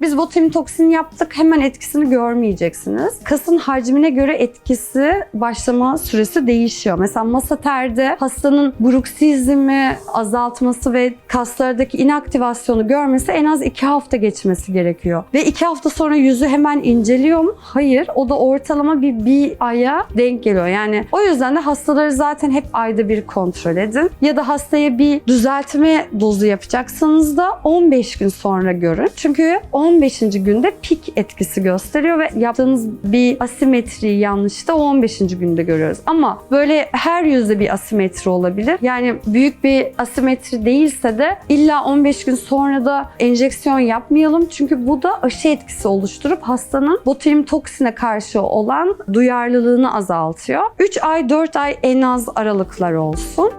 Biz botulinum yaptık hemen etkisini görmeyeceksiniz. Kasın hacmine göre etkisi başlama süresi değişiyor. Mesela masa terde hastanın bruksizmi azaltması ve kaslardaki inaktivasyonu görmesi en az 2 hafta geçmesi gerekiyor. Ve 2 hafta sonra yüzü hemen inceliyor mu? Hayır. O da ortalama bir, bir aya denk geliyor. Yani o yüzden de hastaları zaten hep ayda bir kontrol edin. Ya da hastaya bir düzeltme dozu yapacaksanız da 15 gün sonra görün. Çünkü 15. günde pik etkisi gösteriyor ve yaptığınız bir asimetriyi yanlışta o 15. günde görüyoruz. Ama böyle her yüzde bir asimetri olabilir. Yani büyük bir asimetri değilse de illa 15 gün sonra da enjeksiyon yapmayalım. Çünkü bu da aşı etkisi oluşturup hastanın botulinum toksine karşı olan duyarlılığını azaltıyor. 3 ay 4 ay en az aralıklar olsun.